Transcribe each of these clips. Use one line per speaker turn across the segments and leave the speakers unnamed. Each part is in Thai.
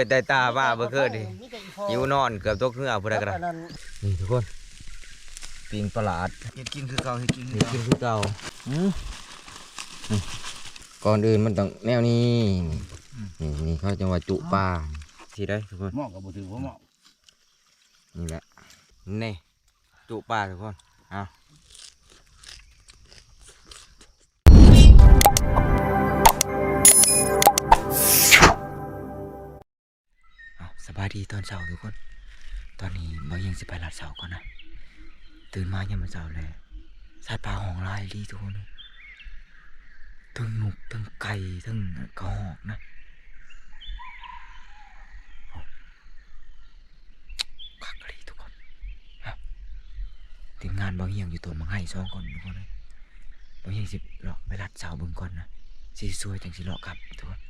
เป็นไตตาบ้าเบ่เกิดดิหิวนอนเกือบตกเหงื่อพุ่นได้กระ
อันนั้น
นี่ทุกคนปิงประหลาด
เฮ็ดกินคือเก่าเฮ็ดกินคือ
นี่
เก่า
กินคือเก่าอืมนี่ก่อนอื่นมันต้องแนวนี้นี่นี่เขาจะว่าจุปลาที่ได้ทุกคน
หม้อกับบ่ถือว่าหม้อ
นี่แหละนี่จุปลาทุกคนเอา ดีตอนเช้าทุกคน ตอนนี้เรายังสิไปลาดเสาก่อนนะ ตื่นมายังมาเช้าเลย สัตว์ป่าหองลายดีทุกคนทั้งหนุกทั้งไก่ทั้งกระหอกนะโอ้คักลยทุกคนครับทีมงานบางเฮียงอยู่ตัวมังไห้สองคนทุกคนเลยบางเฮียงสิเลาะไปลัดเสาบิ่งก่อนนะสิสวยจังสิเลาะกลับทุกคน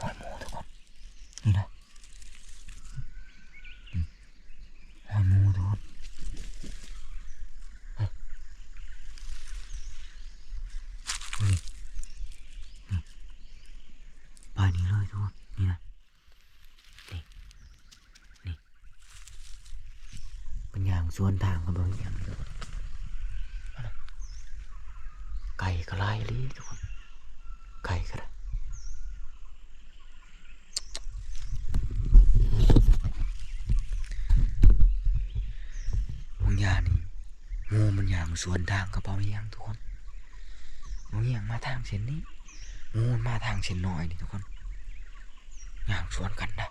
หอยหมูทุกคนเฮ้ยนี่อืมปลายนี้เลยทุกคน นี่นะ นี่ นี่เป็นอย่างสวนทางกันบางอย่างทุกคนไก่ก็ไลลีทุกคน ไก่ก็ได้ บางอย่างนี่งูมันอย่าง สวนทางกับเบาอย่างทุกคนบางอย่างมาทางเส้นนี้งูมันมาทางเส้นน้อยนี่ทุกคนอย่างสวนกันนะ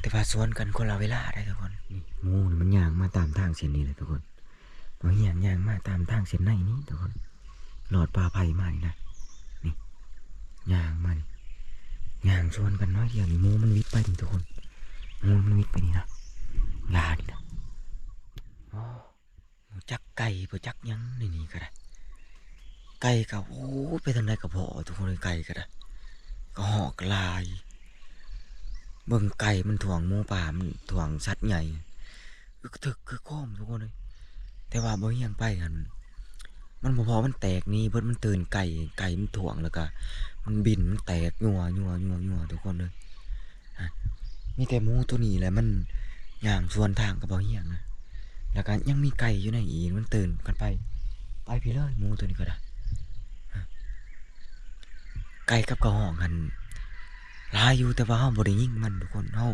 แต่ว่าสวนกันคนละเวลาได้ทุกคนนี่งูนมันย่างมาตามทางเส้นนี้เลยทุกคนบางอย่างย่างมาตามทางเส้นในนี้ทุกคนหลอดปลาไผ่มานี่นะนี่ย่างมานี่อย่างสวนกันน้อยเดียวนี่งูมันวิดไปนี่ทุกคนงูมันวิดไปนี่นะ ลาดินะจักไก่บ่จักยังนี่นี่ก็ได้ไก่กับโอ้ยไปทางไหนกับพอทุกคนเลยไก่ก็ได้ก็หอกลาย เบิ่งไก่มันถ่วงหมูป่ามันถ่วงสัตว์ใหญ่คือถึกคือข้มทุกคนเลยแต่ว่าบ่ยังไปกันมันบ่พอมันแตกนี่เพิ่นมันตื่นไก่ไก่มันถ่วงแล้วก็มันบินมันแตกยัวยัวยัวยัวทุกคนเลยมีแต่หมูตัวนี้แหละมัน ย่างส่วนทางกับเบาเฮียงนะแล้วก็ยังมีไก่อยู่ในอีกมันตื่นกันไปไปพี่เลยมูตัวนี้ก็ได้ไก่กับกระหองกันลายอยู่แต่ว่าเฮาบ่ได้ยิงมันทุกคนเฮา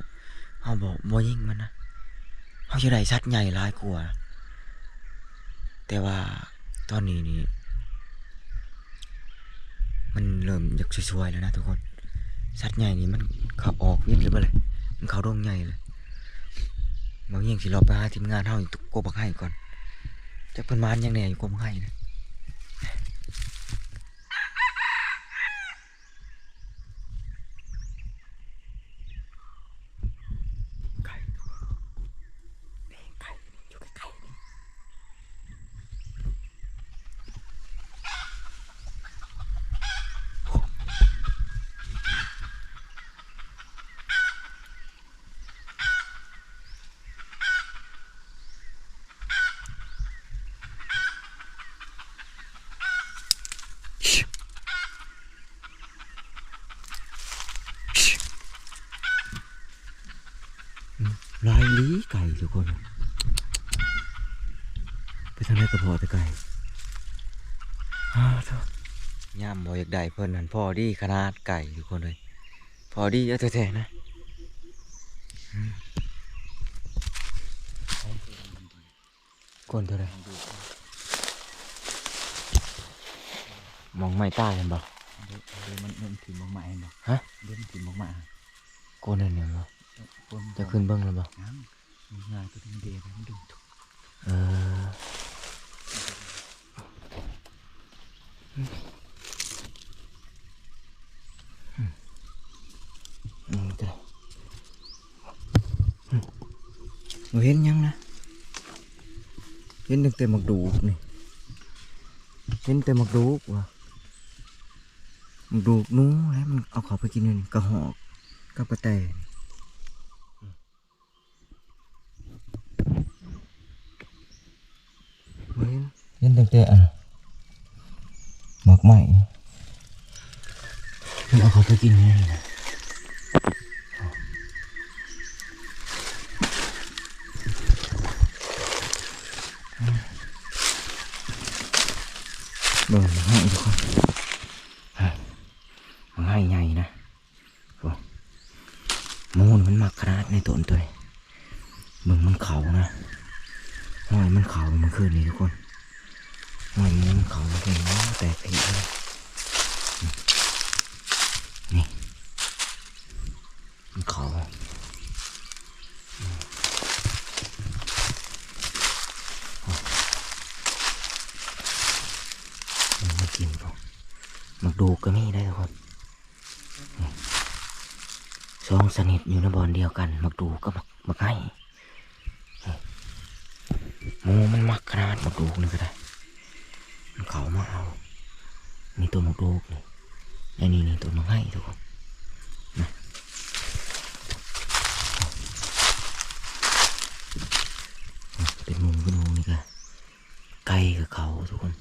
เฮาบ่บ่ยิงมันนะเฮาจะได้สัตว์ใหญ่ลายกว่าแต่ว่าตอนนี้นี่มันเริ่มอยากช่วยๆแล้วนะทุกคนสัตว์ใหญ่นี่มันขับออกวิทย์หรือเปล่าเลยมันเขาดงใหญ่เลย บางอย่างสิเราไปหาทีมงานเท่าอยู่ตุกโกบักให้ก่อนจะเพิ่นมานยังแหน่อยู่โกบักให้นะไก่นี่ไก่อยู่ใกล้ๆนี่ชิชิอืมลายลีไก่ทุกคนไปทางไหนก็พอแต่ไก่อ้าวเถอะ ย่ามบ่อยากได้เพิ่นนั่นพอดีขนาดไก่ทุกคนเลย พอดีเยอะแท้ๆนะอืมก้นเท่าไหรมองไม่ใต้เห็นบ่
เดี๋ยวเดี๋ยวมันมันถิ่มมากๆเห็นบ่
ฮะ
เดี๋ยวมันถิ่มมาก
ก้นนั่นเนี่ยบ่
ๆคน
จะขึ้นเบิ้งแล้วบ่
น้ำมีงานตัวนี้เดียวมันดึงถูก
เออ อืมจ้ะอืมบ่เห็นหยังนะเห็นตั้งแต่หมักดูกนี่เห็นแต่ หมักดูกว่ะหมักดูกหนู้แล้วมันเอาเขาไปกินนี่กระหอกกับกระแตบ่เห็นเห็นตั้งแต่อะหมักใหม่มันเอาเขาไปกินนี่นะเบิ่งมันให้ทุกคนฮะมันให้ใหญ่นะโอ้มูนมันมักขนาดในต้นตัวนี้เบิ่งมันเขานะห้อยมันเขาเมื่อคืนนี้ทุกคนห้อยมูมัน เขาเมื่นแตกผีเลยนี่มันขอมากินพวกมักดูก็มีได้ทุกคนนี่สองสนิทอยู่ในบอลเดียวกัน มักดูก็มักมักให้หมูมันมักขนาดมักดูนี่ก็ได้ เขามาเอามีตัวมักดูกนี่อันนี้นี่ตัวมังให้ทุกคนนะเป็นมุมเป็นมุมนี่ก็ไกลกับเขาทุกคน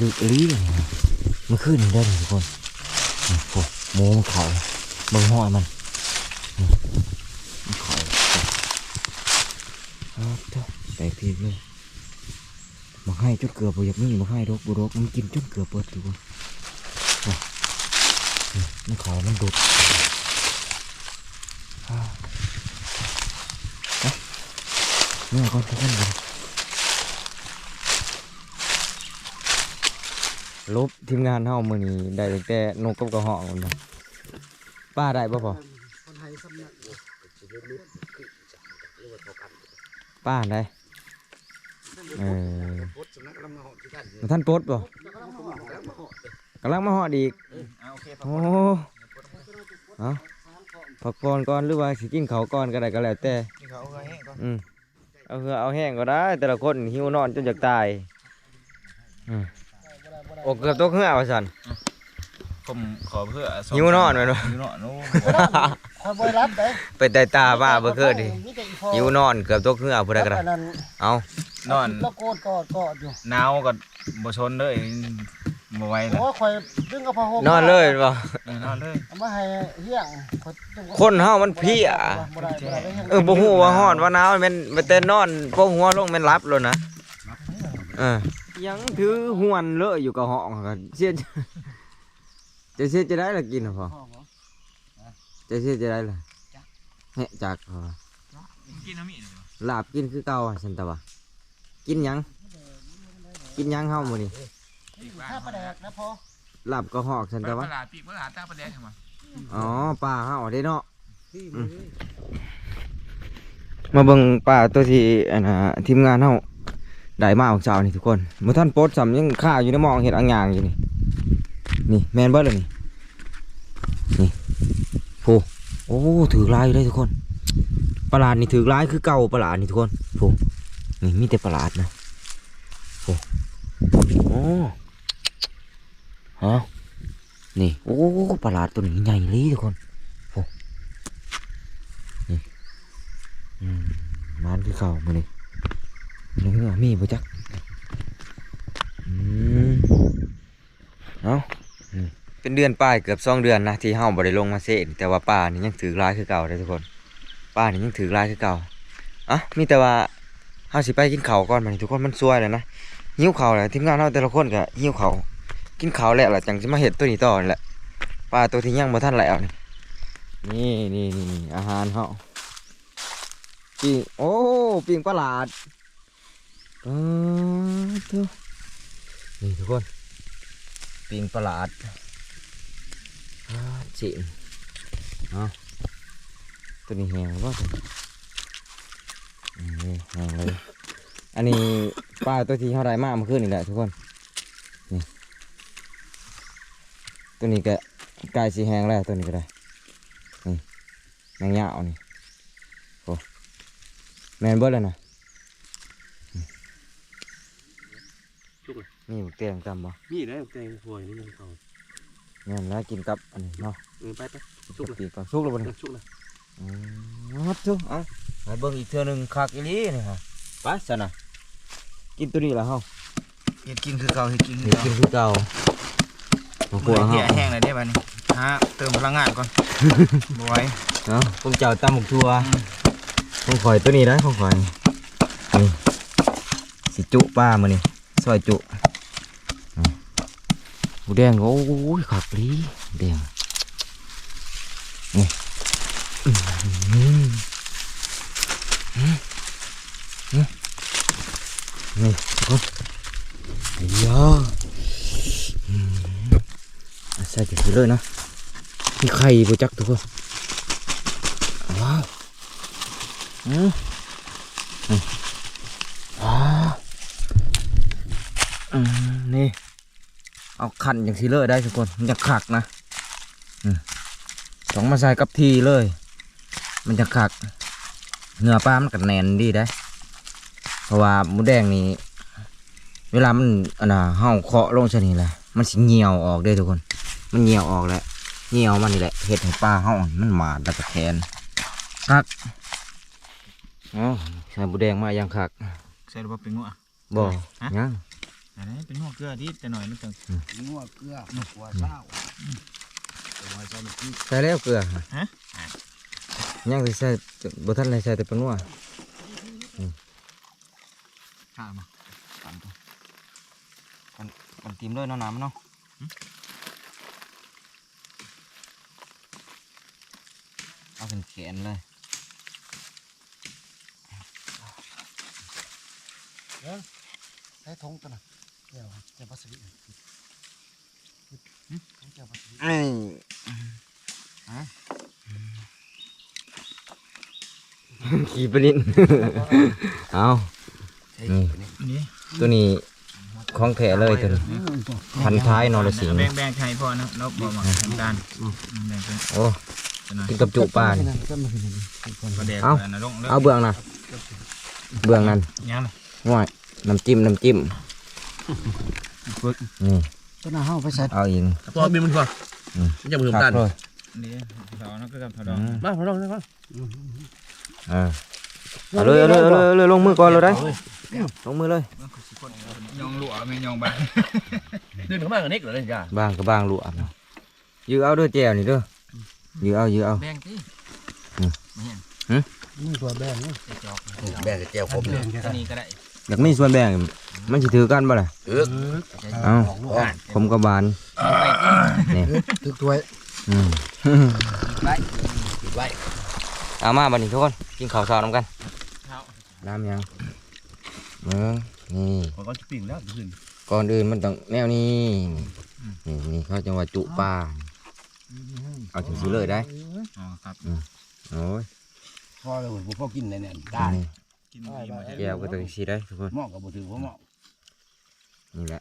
ดูกลีเลยมื่อคืนได้ทุกคนโอ้โมมันเขาเบิ่งห้อยมันเขาเอาเถอะแตกทีเลย มา ให้จนเกือบบ่อยากมีมาให้ดอกบ่ดอกมันกินจนเกือบเปิดทุกคนนี่มันขอมันดุดเมื่อก่อนทุกคนกันลบทีมงานเฮามือนี้ได้แต่นกกับกระหอกมันป้าได้บ่ะพอป้าได้เออ มาท่านปลดบ่กำลังมาหอดอีก
โอเค
โอ้เอาพักก่อนก่อนหรือว่าสิกินเขาวก่อนก็ได้ก็แล้วแต่
เขาเอาให้ก่อน
อืมเอาเหือเอาแห้งก็ได้ แต่ละคนหิวนอนจนอยากตายอืมโอ้เกือบตกเหือว่าสัน
ผมขอเพื่อ
หิวนอนไว้เนอะ
หิวนอนโอ้
คอยบริรับเด้
ไปแต่ตาบ้าเบ่เกิดดิ
มีแต่อีพอ
หิวนอนเกือบตกเหือผู้ใดก็ได้
แล้วนั่น
เอา
นอน
แล้วโกดกอดกอดอยู่
หนาวก็บ่ชนเลยบ่ไหวแล้ว
โอ้ยคอยดึงกระเพาะ
นอนเลยบ่
เออนอนเลย
เอามาให้เฮี้ยงข้อยดึงกระ
คนเฮามันเพลีย
บ่ได้บ่ได้บ่ได้
เออบ่ฮู้ว่าฮ้อนว่าหนาวแม่นมันแต่นอนโป้งหัวลงแม่นหลับแล้วนะเออยังถือหวนเลอะอยู่กับห้องก็เสียจะเสียจะได้ล่ะกินเหรอพ่อจะเสียจะได้ล่ะเฮะจากพอ
กินน้ำมี
ลาบกินคือเก่าอะฉันตะวะ กินหยัง กินหยังเฮามื้อนี้
ถ้าประแดกนะพอ
ลาบกระหอกฉันตะวะ
ตลาดปีกตลาดตาประแดงมา
อ๋อปลาเฮาเด้เนาะอืม มาเบิ่งปลาตัวที่อันน่ะทีมงานเฮาได้มาของเช้านี่ทุกคนบ่ทันโพสต์ซ้ำยังค่าอยู่ในหมองเฮ็ดอังยางอยู่นี่ นี่แม่นเบิดเลยนี่ นี่โอ้โอ้ถือลายอยู่เลยทุกคนประหลาดนี่ถือลายคือเก่าประหลาดนี่ทุกคนโอ้ นี่มีแต่ประหลาดนะโอ้โอ้ฮะนี่โอ้ประหลาดตัวนี้ใหญ่เลยทุกคนโอ้นี่อืมมันคือเก่ามานี่นี่เหรอมีบ่จักอืมเอาเป็นเดือนป้ายเกือบสองเดือนนะที่เฮาบ่ได้ลงมาเสนแต่ว่าป้านี่ยังถือลายคือเก่าเด้อทุกคนป้านี่ยังถือลายคือเก่าอะมีแต่ว่า เฮาสิไปกินข้าวก่อนบันทุกคนมันสวยแล้วนะหิ้วข้าวแล้วทีมงานเฮาแต่ละคนก็หิ้วข้าวกินข้าวแล้วล่ะจังสิมาเฮ็ดตัวนี้ต่อนี่แหละป้าตัวที่ยังบ่ทันแล้วนี่นี่นี่นี่อาหารเฮาปิ้งโอ้ปิ้งปลาหลาดอ๋อเด้อนี่ทุกคนปิ้งปลาหลาดอ่าจีนเอาตัวนี้แหงว่า นนี้แหงเลยอันนี้ปลาตัวที่เขาได้มากเมื่อคืนนี่แหละทุกคน นี่ ตัวนี้ก็กลายสีแหงแล้วตัวนี้ก็ได้ นี่แมงยาวนี่โอ้แมนเบิดแล้วนะนี่นี่บุกเตียงจำบ่
มีได้แตงหวยนี่มันเขา
แม่นแล้วกินกับอันนี้เนาะ
เออไปไป
สุกปีก่อนสุกแล้วบ่นี่
ชุกนะ
อื มครับทุกเอาไปเบิ่งอีกเทื่อหนึงคักอีหลีนี่ฮะไปซะนะกินตัวนี้ละเฮา
เฮ็ดกินคือเก่าเฮ็ดกินคือ
เดี๋ยว
เก่า
กินคือเก่าบ่กลัว
เหี้
เฮาย
แห้งเลยได้ป่ะนี่ฮะเติมพลังงานก่อนบ่ไหว
เนาะพวกเจ้าตำหมกทัวพวกข่อยตัวนี้นะพวกข่อยนี่สิจุป้ามื้อนี้ซอยจุอืมหมูแดงโอ้ยคักอีหลีแดงนี่อื้อหืออืมอืม นี่ทุกคนไอ้ยาอืมอะใส่ไปเลยนะมีไข่บ่จักทุกคนว้าวอืมอืมว้าวอืมนี่ เอาขันอย่างสีเลยได้ทุกคนมันจะขักนะอืมต้องมาใส่กับทีเลย มันจะขักเนื้อปลามันกัแน่นดีได้ เพราะว่าหมูแดงนี่เวลามันอันน่ะเฮาเคาะลงซะนี่แหละมันสิเหี่ยวออกเด้อทุกคน มันเหี่ยวออกแล้วเหี่ยวมันนี่แหละเฮ็ดให้ปลาเฮานี่มันหมาดแล้วก็แทนคักเอ้าใส่บุแดงมาอย่างคัก
ใส่หรือว่าเป็นงัว
บ่
ฮะ
ยัง
อันนี้เป็นงัวเกลือดิแต่หน่อยมันจะ
งัวเกลือหัวเศร้า
ใส่แล้วเกลือฮะยังสิใส่บ่ทันได้ใส่แต่ปลานัว
ข้ามา
กันกันติมด้วยเนาะน้ำเนาะเอาเป็นแขนเลย
ใช้ทงตัวน่ะเดี๋ยวเจ้าพัสดุเจ้าพัสดุ
ไอ้ขี่ปลินเอา นี่
นี่
ตัวนี้ของแท้เลยตัวนี้พันท้ายนรสิงห์
แบ่งแบ่งใครพอนะแล้วบอกมาทำการแบ่งกัน
โอ้
จะหน่อย
กินกับจุปลานี่
ก็มาเห็น
ก็แดก
เอ้า
นะลง
เอาเบื้องนะเบื้องนั้น
ยัง
ง่ายน้ำจิ้มน้ำจิ้มนี่
ตัวน่ะเฮาไปใส่
เอาอีก
พอมีมันพอ
อืม
อย่าเพิ่ม
คั
ดั
ก
น
เลย
นี่ถอนก็กับถอ
อื
ด
ม
มาพอลองเลยมา
อ่า เอาเลยเอาเลยเอาเลยเอาเลยลงมือก่อนเลยได้ลงมือเลย
ยองหลวไม่ยองบ้า
เดินเข้ามากับนิกเลยจ้า
บางก็บางลวกเนาะยื้อเอาเด้วยแจวนี่เด้อยื้อเอายื้อเอา
แบ่งที่
นี่ตัวแบงนี่
จอก
แบ่งแก้วครบเลย
ตัวนี้ก็ได้
อยากมีส่วนแบ่งมันสิถือกันบ่ล่ะ
เออ
เอาผมกับบานนี่
ตึกถ้วย
อืม
ไว้ไว้
เอามาบัดนี้ทุกคนกินข้าวเช้าน้ำกันน้ำยังเมืองนี่
ขอก้อนปิ้งแล้วขึ้น
ก่อนอื่นมันต้องแนวนี้นี่นี่เขาจะว่าจุปลาเอาถึงซื้อเลยได้
อ๋อครับ
โอ้ย
พอเลยผมพอกินแน่ๆได้
นี่
กินดีมา
แก้วก็ต้องสีได้ทุกคน
หม้อกับบ่ถือว่าหม้อ
นี่แหละ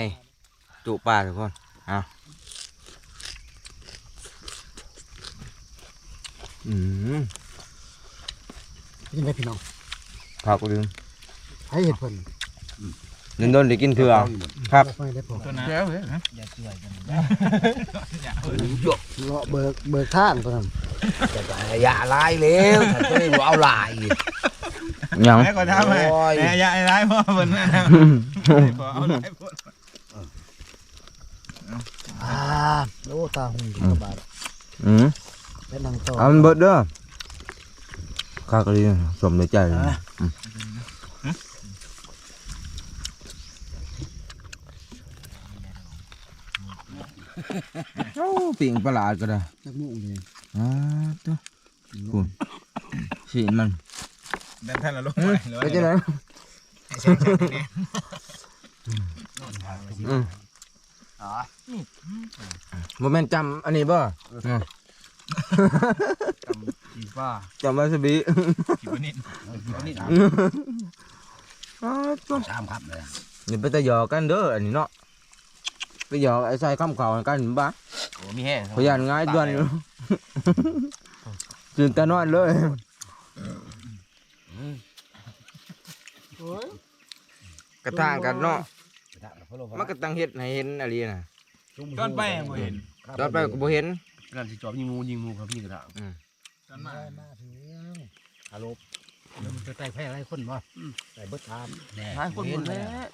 นี่จุปลาทุกคนเอา อืม
กินได้พี่น้อง
ผักลืม
ให้เห็ดเพิ่น
เดินโดนได้กินเถื่อครับ
ไม่ได้พอ
ตัวนั้น
แล้วเฮ้ย
อย่าเกลือกัน
หยก
เลาะเบิกเบิกทางตัวนั้น
อย่าลายแล้วถ้าตัวนี้เอาลาย
ยัง
แม่ก็ทำไมแม่อย่าไอ้ร้ายพ่อเหมือนนะพอเอาไร้พ่อ
อ่าโอ้ตาหุ่นกระบาด
อืม
เป็นนางต่อ
เอามันเบิดเด้อข้ากะลีสมในใจเลยอืมโอ้ปิ่งประหลาดก็ได้
จักมุ่งเลย
อ่าตัวคุณสีมัน
แบ่งท่านละลูก
ไปจะไหนอืมโมเมนต์จำอันนี้บ่
กีฟ้า
จำวาซาบิ
กีบนิด
นี่
อ้าวตัว
สามครับเลย
นี่ไปแตะหยอกกันเด้ออันนี้เนาะไปหยอกไอ้ใส่ข้ามเข่ากันบ้า
โอ้มีแห้ง
พยานง่ายด่วนตื่นแต่นอนเลย
โอ้ย
กระทางกันเนาะมันก็ตั้งเฮ็ดให้เห็นอะไรน่ะ
ตอนไปบ่เห็น
ตอนไปก็บ่เห็น
นั่นสิจอบยิงงูยิงงูครับพี่กระถาง
ตอนมา
ได้มาถึงฮัลโหลมันจะไต่ไผ่อะไรคนบ่ไต่เบิดทามแน่
หายคนหมดแล้ว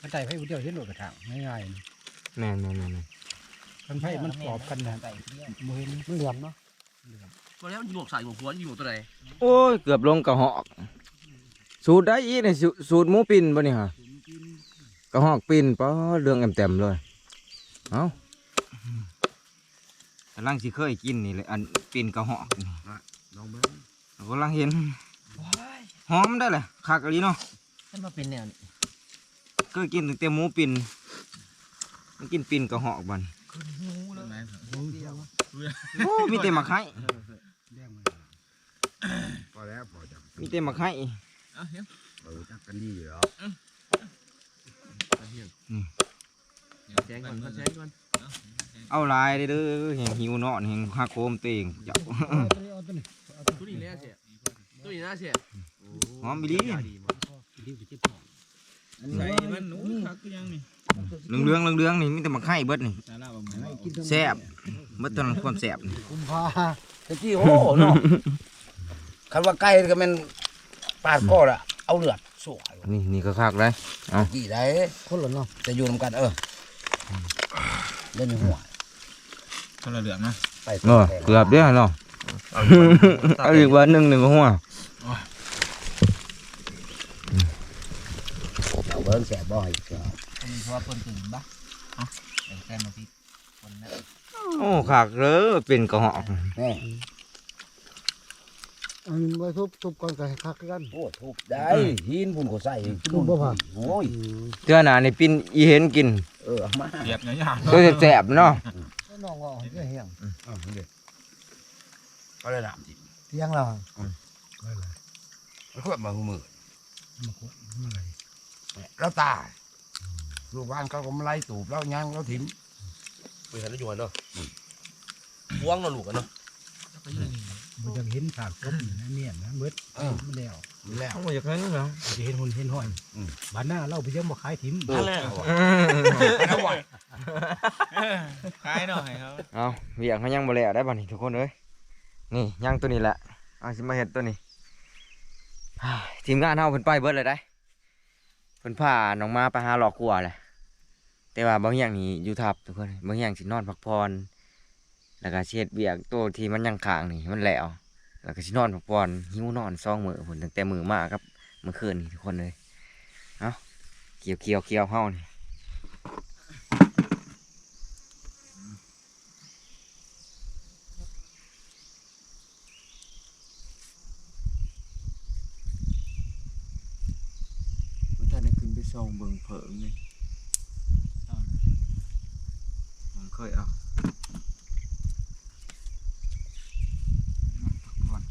มันไต่ไผ่ผู้เดียวเห็นโดดกระถางง่าย
แม่นแม่นแม่น
ๆมันไผ่มันกรอบกันนะบ่เห็นมันเหลี่ยมเนาะ
ตัวนี้มันยิงหมวกใส่หมวกหัวยิงหมวกตัวไหน
โอ้ยเกือบลงกระหอกสูตรได้อีกนี่สูสูตรหมูปิ่นบ่นี่ฮะกระหอกปิ่นป้อเรื่องเต็มๆเลยเอ้า กำลังสิเคยกินนี่เลยอันปิ่นกระหอกนี่
ลองเบิ้ง
กำลังเห็นหอมได้เลยคักอีหลีเนาะ
มันมาเป็นแนว
เคยกินตั้งแต่หมูปิ่นมันกินปิ่นกระหอกบัน
ไหน
โอ้มีแต่หมักไห้
พอแล้วพอจะ
มีแต่หมักไห้
เอาเฮ้ย
เออจักกันดีอยู่แล้ว
แจ้งก่อนแจ้งก่อน
เอาลายเด้อเด้อแห่งหิวเนาะแห่งฮักโคมเตงเจ้า
ตัวนี้แล้วเสียตัวนี้น่าเสีย
หอมอีหลี
ดีกว่าจิ๊บ
ใส่มันหนูคักก็ยังนี่
เหลืองๆเหลืองๆนี่มีแต่มาไข่เบิดนี่
สาระบ่มัน
กินทั้ง
แซ่บเบิดตอนนั้นความแซ่บนี่
กุมภา
ตะกี้โอ้เนาะคันว่าไก่ก็แมันปาดก็ละเอาเลือดสวย
นี่นี่ก็คักเลย
กี่ได้
คนละเนาะ
จะอยู่นำกันเออ เล่นในหัว
คนละเหลืองนะ
ไป
เออเกือบเด้อเนาะเอาอีกวันหนึงหนึ่งหัว
เอาเบิ้งแสบบ่อยเสียว
เพราะว่าเพิ่นตื่นบ่อะแค่มาที่คนนั้น
โอ้คักเด้อเป็นกระหอก
แม่
อันไว้ทุบทุบก่อนก็ให้คักกัน
โอ้ทุบได้หินพุ่นก็ใส่
ทุบบ่ผ่าน
โอ้ย
เทื่อหน้านี่ปินอีเห็นกิน
เออเอามา
เหยียบเนี่ยยาก
ตัวแซ่บๆเนาะ
น้องว่าเฮียง
เอาเด็ดเอาเลยนะจิ
เที่ยงแล้ว
มันขวดมาหูมือ
มาคุเมื่อย
แล้วตายลูกบ้านเขาก็มาไล่ตูบแล้วยังแล้วถิ่ม
ไปหันอยู่หันเนาะว่างเนาะลูกกันเนาะ
บ่อยากเห็นฉากกบนะเนี่ยนะเบิด
เออ
มันแล้ว
แล้ว
โอ้อยากเห็นเนาะ
จะเห็นหุ่นเห็นห้อย
อืม
บ้านหน้าเราไปยังบ่ขายถิ่ม
นั่นแหละ
แล้วไหว
คลายหน่อยครับ
เอาเวียงเขายังบ่แล้วได้บ่นี่ทุกคนเอ้ยนี่ย่างตัวนี้แหละเอาสิมาเฮ็ดตัวนี้ทีมงานเฮาเพิ่นไปเบิดเลยได้เพิ่นพาน้องมาไปหาหลอกกัวแหละแต่ว่าบางอย่างนี่อยู่ทับทุกคนบางอย่างสินอนพักผ่อน แล้วก็สิเฮ็ดเวียกตัวที่มันยังค้างนี่มันแล้วแล้วก็สินอนพักผ่อนหิวนอนซองมื้อพุ่นตั้งแต่มื้อมาครับเมื่อคืนนี่ทุกคนเลยเอ้าเกี่ยวเกี่ยวเกี่ยวเฮานี่ว่าท่านได้ขึ้นไปส่องเบิ่งเผิงนี่ผมเคยเอาพักผ่อน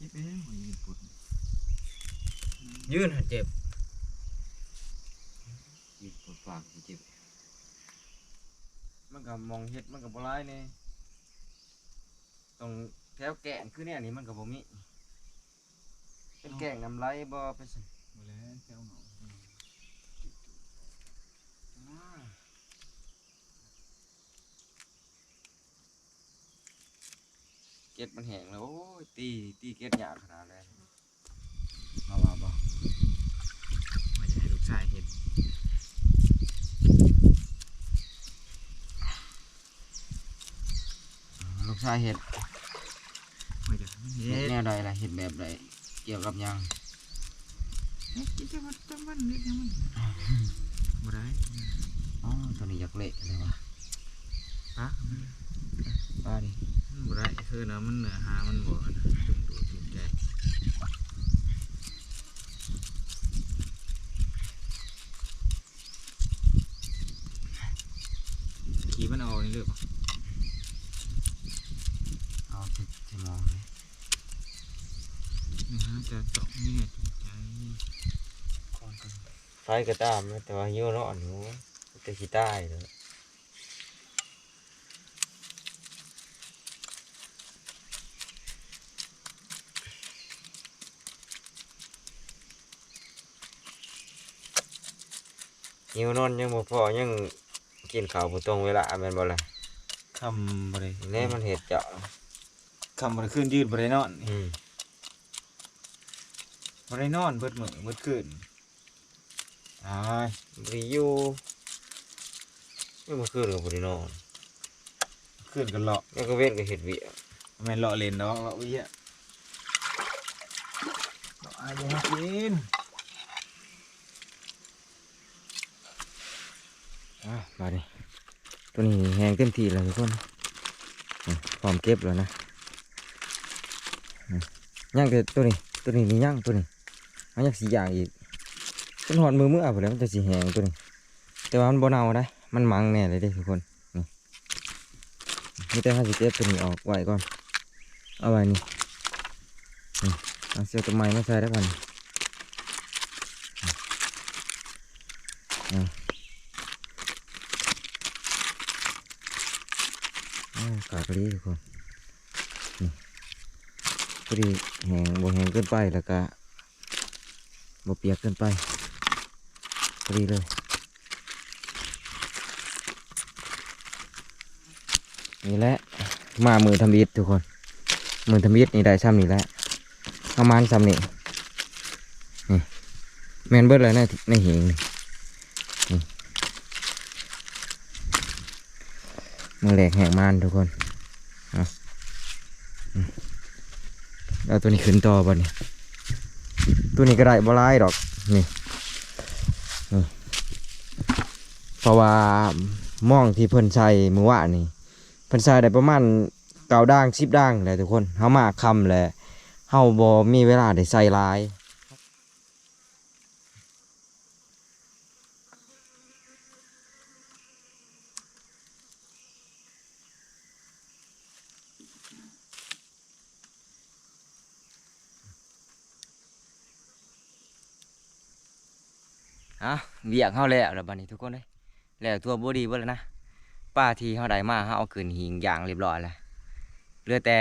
ยิบเองหัวยืนปุด ยืนหันเจ็บยืนปวดปากเจ็บ มันก็มองเห็ดมันก็บ่ร้ายนี่ตรงแถวแกงคือเนี่ยนี่มันก็บ่มีเป็นแกงน้ำไหลบ่ไปสิ
บ่แล้วแซวหนอ
อ่าเก็ดมันแห้งแล้วโอ้ยตีตีเก็ดยากขนาดเลยมาว่าบ่ มาจะให้ลูกชายเห็ดลูกชายเห็ด
มาจาก
เฮ็
เฮ็
ด
ด
แนวใดล่ะเฮ็ดแบบใดเกี่ยวกับหยัง
กินจะมันจะมันนิดยังมันบ่ได้
อ๋อตัวนี้อยากเละเลยวะ
ฮะ
ป้าดิ
มันบ่ได้คือเนาะมันเนื้อหามันบ่นะจุ่มดูจุ่มใจขี่มันเอานี่เลือกบ่
เอาจะจะมองเลย
นะฮะจะเจาะนี่จุ่มใจ
ไฟก็ตามนะแต่ว่าหิวเนาะหนูแต่ขี้ใต้เลยหิวนอนยังบ่พอยังกินข้าวบ่ตรงเวลาแม่นบ่ล่ะ
คำบ่ได้
แน่มันเห็ดเจาะ
คำบ่ได้ขึ้นยืดบ่ได้นอน
อืม
บ่ได้นอนเบิดมื้อเบิดคืน
อ้ายบ่ได้อยู่ยังบ่คืนก็บ่ได้นอน
คืนกันเลาะ
ยังก็เว้นก็เฮ็ดเวียก
แม่นเลาะเล่นดอกเลาะเวียเลาะอายบ่ให้กิน
อะมาดิตัวนี้แห้งเต็มที่แล้วทุกคนอืมพร้อมเก็บแล้วนะอืมย่างแต่ตัวนี้ตัวนี้นี่ย่างตัวนี้ มันยากสีอย่างอีกเป็นหอนมือเมื่อไปแล้วมันจะสีแห้งตัวนี้แต่ว่ามันบ่เน่าได้มันมังแน่เลยเด้ทุกคนนี่นี่แต่ถ้าสิเก็บตัวนี้ออกไว้ก่อนเอาไว้นี่นี่เอาเสียตัวไม้มาใส่ได้ก่อนอืมากลีทุกคนนี่พอดีแห้งบ่แห้งเกินไปแล้วก็ บเปียกเกินไปพอดีเลยนี่แหละมามือทำอิฐทุกคน มือทำอิฐนี่ได้ซ้ำนี่แหละประมาณซ้ำนี่นี่แมนเบิร์ดเลยในในหิงนี่นี่มือแหลกแหกมานทุกคนเอาตัวนี้ขึ้นต่อบ่เนี่ย ตัวนี้ก็ได้บ่ลายดอกนี่นี่เพราะว่ามองที่เพิ่นใส่มือว่านี่เพิ่นใส่ได้ประมาณเก้าด่างสิบด่างเลยทุกคนเฮามาคำแหละเฮาบ่มีเวลาได้ใส่ลาย อะ เบียกเฮาแล้วแล้วบัดนี้ทุกคนเอ้ยแล้วทั่วบ่ดีเบิดแล้วนะป้าที่เฮาได้มาเฮาเอาขึ้นหิงอย่างเรียบร้อยแล้วเหลือแต่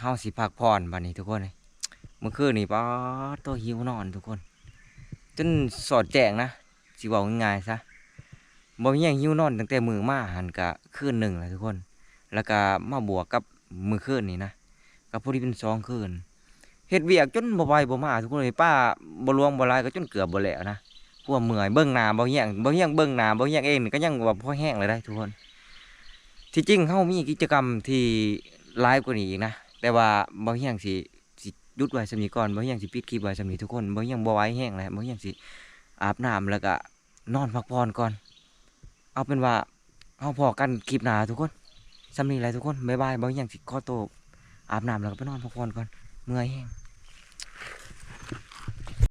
เฮาสิพักผ่อนบัดนี้ทุกคนเอ้ยเมื่อคืนนี่ป๊าตัวหิวนอนทุกคน จนสอดแจงนะสิเว้าง่ายๆซะบ่มีหยังหิวนอนตั้งแต่มือมาหันกะคืนหนึ่งแหละทุกคน แล้วก็มาบวกกับมือคืนนี่นะก็พอดีเป็นสองคืนเฮ็ดเวียกจนบ่ไหวบ่มาทุกคนเอ้ยป้าบ่รวมบ่หลายก็จนเกือบบ่แล้วนะ พวกเมื่อยเบิ้งหนาบ่เฮียงบ่เฮียงเบิ้งหนาบ่เฮียงเองก็ยังว่าพอแห้งเลยได้ทุกคน ที่จริงเฮามีกิจกรรมที่หลายกว่านี้อีกนะ แต่ว่าบ่เฮียงสิสิหยุดไว้สำนีก่อนบ่เฮียงสิปิดคลิปไว้สำนีทุกคนบ่เฮียงบ่ไหวแห้งแล้วบ่เฮียงสิอาบน้ำแล้วก็นอนพักผ่อนก่อน เอาเป็นว่าเฮาพอกันคลิปหนาทุกคนสำนี้แหละทุกคนบ๊ายบายบ่เฮียงสิขอตัวอาบน้ำแล้วก็ไปนอนพักผ่อนก่อนเมื่อยแห้ง